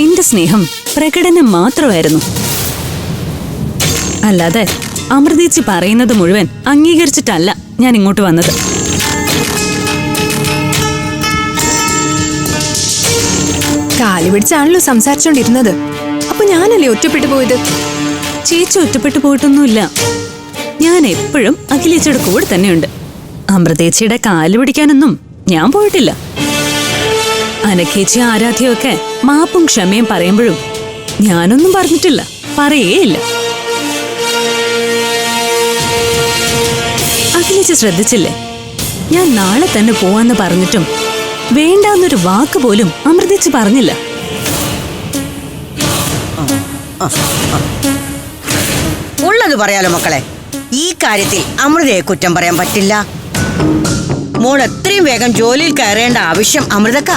എന്റെ സ്നേഹം പ്രകടനം മാത്രമായിരുന്നു. അല്ലാതെ അമൃതേച്ചി പറയുന്നത് മുഴുവൻ അംഗീകരിച്ചിട്ടല്ല ഞാൻ ഇങ്ങോട്ട് വന്നത്. കാലി പിടിച്ചാണല്ലോ സംസാരിച്ചോണ്ടിരുന്നത്. അപ്പൊ ഞാനല്ലേ ഒറ്റപ്പെട്ടു പോയത്? ചേച്ചി ഒറ്റപ്പെട്ടു പോയിട്ടൊന്നുമില്ല. ഞാൻ എപ്പോഴും അഖിലേച്ചിയുടെ കൂടെ തന്നെയുണ്ട്. അമൃതേച്ചിയുടെ കാൽ പിടിക്കാനൊന്നും ഞാൻ പോയിട്ടില്ല. അനഖേച്ചി ആരാധ്യമൊക്കെ മാപ്പും ക്ഷമയും പറയുമ്പോഴും ഞാനൊന്നും പറഞ്ഞിട്ടില്ല. പറയേയില്ല. അഖിലേച്ചി ശ്രദ്ധിച്ചില്ലേ? ഞാൻ നാളെ തന്നെ പോവാന്ന് പറഞ്ഞിട്ടും വേണ്ടാന്നൊരു വാക്ക് പോലും അമൃതിച്ച് പറഞ്ഞില്ല. ഉള്ളത് പറയാലോ മക്കളെ. ഈ കാര്യത്തിൽ അമൃതയെ കുറ്റം പറയാൻ പറ്റില്ല. മോൾ എത്രയും വേഗം ജോലിയിൽ കയറേണ്ട ആവശ്യം അമൃതക്ക.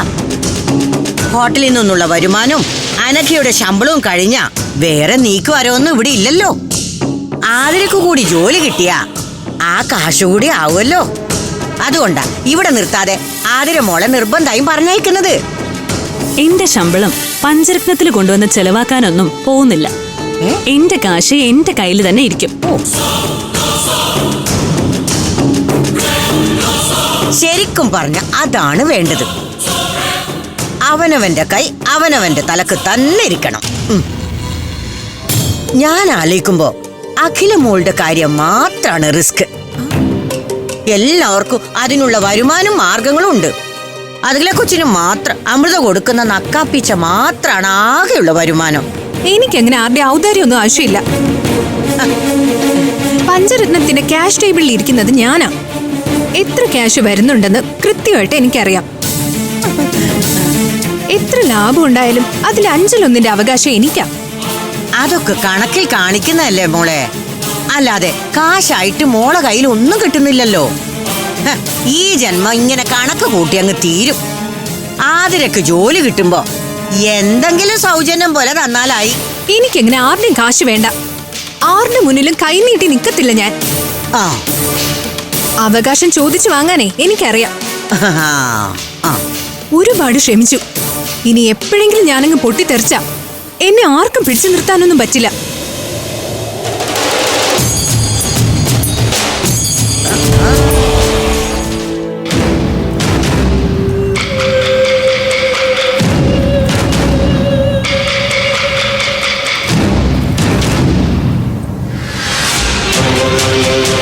ഹോട്ടലിൽ നിന്നുള്ള വരുമാനവും അനഘയുടെ ശമ്പളവും കഴിഞ്ഞ വേറെ നീക്കുവരവൊന്നും ഇവിടെ ഇല്ലല്ലോ. ആതിരക്ക് കൂടി ജോലി കിട്ടിയ ആ കാശുകൂടി ആവുമല്ലോ. അതുകൊണ്ടാ ഇവിടെ നിർത്താതെ ആതിര മോളെ നിർബന്ധമായും പറഞ്ഞയക്കുന്നത്. എന്റെ ശമ്പളം പഞ്ചരത്നത്തിൽ കൊണ്ടുവന്ന് ചെലവാക്കാനൊന്നും പോകുന്നില്ല? എന്റെ കാശ് എന്റെ കയ്യിൽ തന്നെ ഇരിക്കും. ശരിക്കും പറഞ്ഞ അതാണ് വേണ്ടത്. അവനവന്റെ കൈ അവനവന്റെ തലക്ക് തന്നെ ഇരിക്കണം. ഞാൻ ആലോചിക്കുമ്പോ അഖില മോളുടെ കാര്യം മാത്രാണ് റിസ്ക്. എല്ലാവർക്കും അതിനുള്ള വരുമാനം മാർഗങ്ങളും ഉണ്ട്. അതിലെ കൊച്ചിന് മാത്രം അമൃത കൊടുക്കുന്ന നക്കാപ്പീച്ച മാത്രാണ് ആകെയുള്ള വരുമാനം. എനിക്കങ്ങനെ ആരുടെ ഔദാര്യമൊന്നും ആവശ്യമില്ല. പഞ്ചരത്നത്തിന്റെ ക്യാഷ് ടേബിളിൽ ഇരിക്കുന്നത് ഞാനാ. എത്ര ക്യാഷ് വരുന്നുണ്ടെന്ന് കൃത്യമായിട്ട് എനിക്കറിയാം. എത്ര ലാഭം ഉണ്ടായാലും അതിൽ അഞ്ചിലൊന്നിന്റെ അവകാശം എനിക്കാ. അതൊക്കെ കണക്കിൽ കാണിക്കുന്നതല്ലേ മോളെ. അല്ലാതെ കാശായിട്ട് മോളെ കയ്യിൽ ഒന്നും കിട്ടുന്നില്ലല്ലോ. ഈ ജന്മം ഇങ്ങനെ കണക്ക് കൂട്ടി അങ്ങ് തീരും. ആതിരക്ക് ജോലി കിട്ടുമ്പോ എന്തെങ്കിലും സൗജന്യം പോലെ തന്നാലായി. എനിക്കെങ്ങനെ ആരുടെയും കാശ് വേണ്ട. ആരുടെ മുന്നിലും കൈനീട്ടി നിക്കത്തില്ല ഞാൻ. ആ. അവകാശം ചോദിച്ചു വാങ്ങാനേ എനിക്കറിയാം. ആ. ഒരുപാട് ക്ഷമിച്ചു. ഇനി എപ്പോഴെങ്കിലും ഞാനങ്ങ് പൊട്ടിത്തെറിച്ച എന്നെ ആർക്കും പിടിച്ചു നിർത്താനൊന്നും പറ്റില്ല.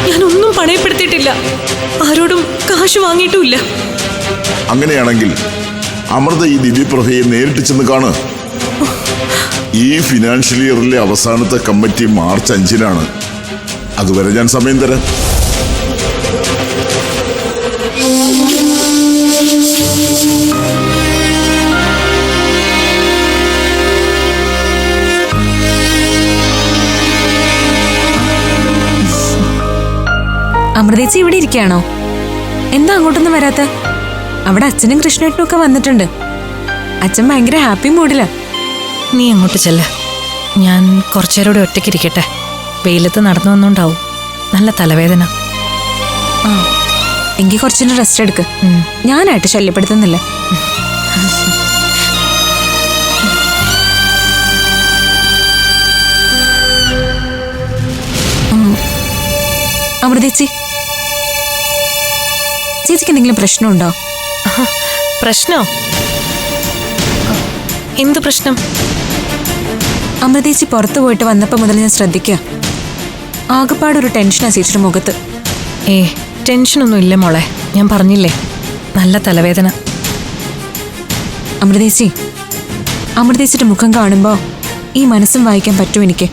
ഞാനൊന്നും പണയപ്പെടുത്തിയിട്ടില്ല. ആരോടും കാശ് വാങ്ങിയിട്ടുമില്ല അങ്ങനെയാണെങ്കിൽ അമൃത ഈ ദിവ്യപ്രഭയെ നേരിട്ട് ചെന്ന് കാണ്. ഈ ഫിനാൻഷ്യൽ ഇയറിലെ അവസാനത്തെ കമ്മിറ്റി മാർച്ച് അഞ്ചിനാണ്. അതുവരെ ഞാൻ സമയം തരാം. അമൃതേച്ചി ഇവിടെ ഇരിക്കുകയാണോ? എന്താ അങ്ങോട്ടൊന്നും വരാത്ത? അവിടെ അച്ഛനും കൃഷ്ണേട്ടനും ഒക്കെ വന്നിട്ടുണ്ട്. അച്ഛൻ ഭയങ്കര ഹാപ്പി മൂഡിലാ. നീ അങ്ങോട്ട് ചെല്ല. ഞാൻ കുറച്ചേരോടെ ഒറ്റയ്ക്ക് ഒറ്റയ്ക്കിരിക്കട്ടെ. വെയിലത്ത് നടന്നു വന്നോണ്ടാവും. നല്ല തലവേദന. ആ എങ്കിൽ കുറച്ചിന് റെസ്റ്റ് എടുക്ക്. ഞാനായിട്ട് ശല്യപ്പെടുത്തുന്നില്ല. അമൃതേച്ചി. ചേച്ചിക്ക് എന്തെങ്കിലും പ്രശ്നമുണ്ടോ? പ്രശ്നോ? എന്ത് പ്രശ്നം? അമൃതേച്ചി പുറത്തു പോയിട്ട് വന്നപ്പോൾ മുതൽ ഞാൻ ശ്രദ്ധിക്കുക ആകെപ്പാടൊരു ടെൻഷനാ ചേച്ചിയുടെ മുഖത്ത്. ഏ ടെൻഷനൊന്നും ഇല്ല മോളെ. ഞാൻ പറഞ്ഞില്ലേ? നല്ല തലവേദന. അമൃതേച്ചി അമൃതേച്ചിയുടെ മുഖം കാണുമ്പോൾ ഈ മനസ്സും വായിക്കാൻ പറ്റും എനിക്ക്.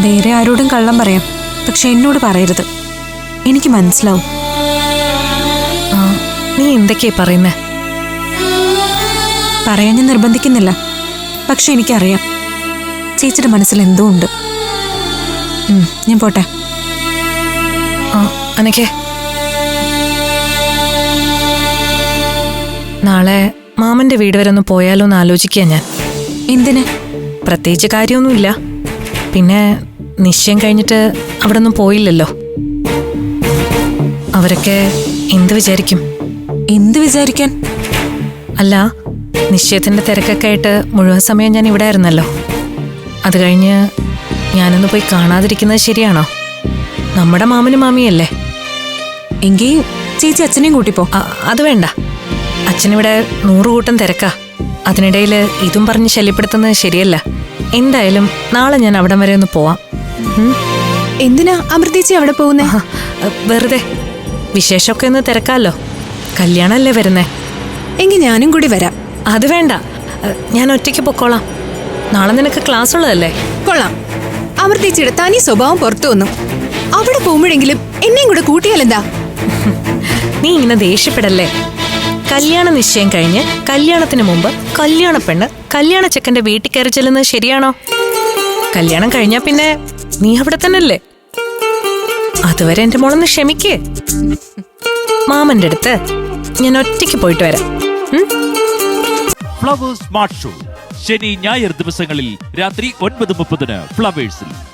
വേറെ ആരോടും കള്ളം പറയാം. പക്ഷെ എന്നോട് പറയരുത്. എനിക്ക് മനസ്സിലാവും. നീ എന്തൊക്കെയാ പറയുന്നേ? പറയാൻ ഞാൻ നിർബന്ധിക്കുന്നില്ല. പക്ഷെ എനിക്കറിയാം. ചേച്ചിയുടെ മനസ്സിൽ എന്തോ ഉണ്ട്. ഞാൻ പോട്ടെ. ആ അനക്കേ നാളെ മാമന്റെ വീട് വരെ ഒന്ന് പോയാലോ എന്ന് ആലോചിക്കുക ഞാൻ. എന്തിന്? പ്രത്യേകിച്ച് കാര്യമൊന്നുമില്ല. പിന്നെ നിശ്ചയം കഴിഞ്ഞിട്ട് അവിടെ ഒന്നും പോയില്ലല്ലോ. അവരൊക്കെ എന്ത് വിചാരിക്കും? എന്ത് വിചാരിക്കാൻ? അല്ല നിശ്ചയത്തിന്റെ തിരക്കൊക്കെ ആയിട്ട് മുഴുവൻ സമയം ഞാൻ ഇവിടെ ആയിരുന്നല്ലോ. അത് കഴിഞ്ഞ് ഞാനൊന്ന് പോയി കാണാതിരിക്കുന്നത് ശരിയാണോ? നമ്മുടെ മാമനും മാമിയല്ലേ? എങ്കിൽ ചേച്ചി അച്ഛനെയും കൂട്ടിപ്പോ അത് വേണ്ട. അച്ഛനിവിടെ നൂറുകൂട്ടം തിരക്കാ. അതിനിടയിൽ ഇതും പറഞ്ഞ് ശല്യപ്പെടുത്തുന്നത് ശരിയല്ല. എന്തായാലും നാളെ ഞാൻ അവിടം വരെ ഒന്ന് പോവാം. എന്തിനാ അമൃതേച്ചി അവിടെ പോകുന്നേ? വെറുതെ. വിശേഷമൊക്കെ ഒന്ന് തിരക്കാമല്ലോ കല്യാണമല്ലേ വരുന്നേ? എങ്കിൽ ഞാനും കൂടി വരാം. അത് വേണ്ട. ഞാൻ ഒറ്റയ്ക്ക് പൊക്കോളാം. നാളെ നിനക്ക് ക്ലാസ് ഉള്ളതല്ലേ കൊള്ളാം അമൃതേച്ചിയുടെ തനി സ്വഭാവം പുറത്തു വന്നു. അവിടെ പോകുമ്പോഴെങ്കിലും എന്നെയും കൂടെ കൂട്ടിയാലെന്താ നീ ഇങ്ങനെ ദേഷ്യപ്പെടല്ലേ? കല്യാണ നിശ്ചയം കഴിഞ്ഞ് കല്യാണത്തിന് മുമ്പ് കല്യാണ പെണ്ണ് കല്യാണ ചെക്കന്റെ വീട്ടിൽ കയറി ചെല്ലുന്നത് ശരിയാണോ? കല്യാണം കഴിഞ്ഞാ പിന്നെ നീ അവിടെ തന്നെയല്ലേ? അതുവരെ എന്റെ മോളൊന്ന് ക്ഷമിക്കേ. മാമന്റെ അടുത്ത് ഞാൻ ഒറ്റയ്ക്ക് പോയിട്ട് വരാം? Flowers smart show. ശനി ഞായർ ദിവസങ്ങളിൽ രാത്രി ഒൻപത് മുപ്പതിന് ഫ്ലവേഴ്സിൽ.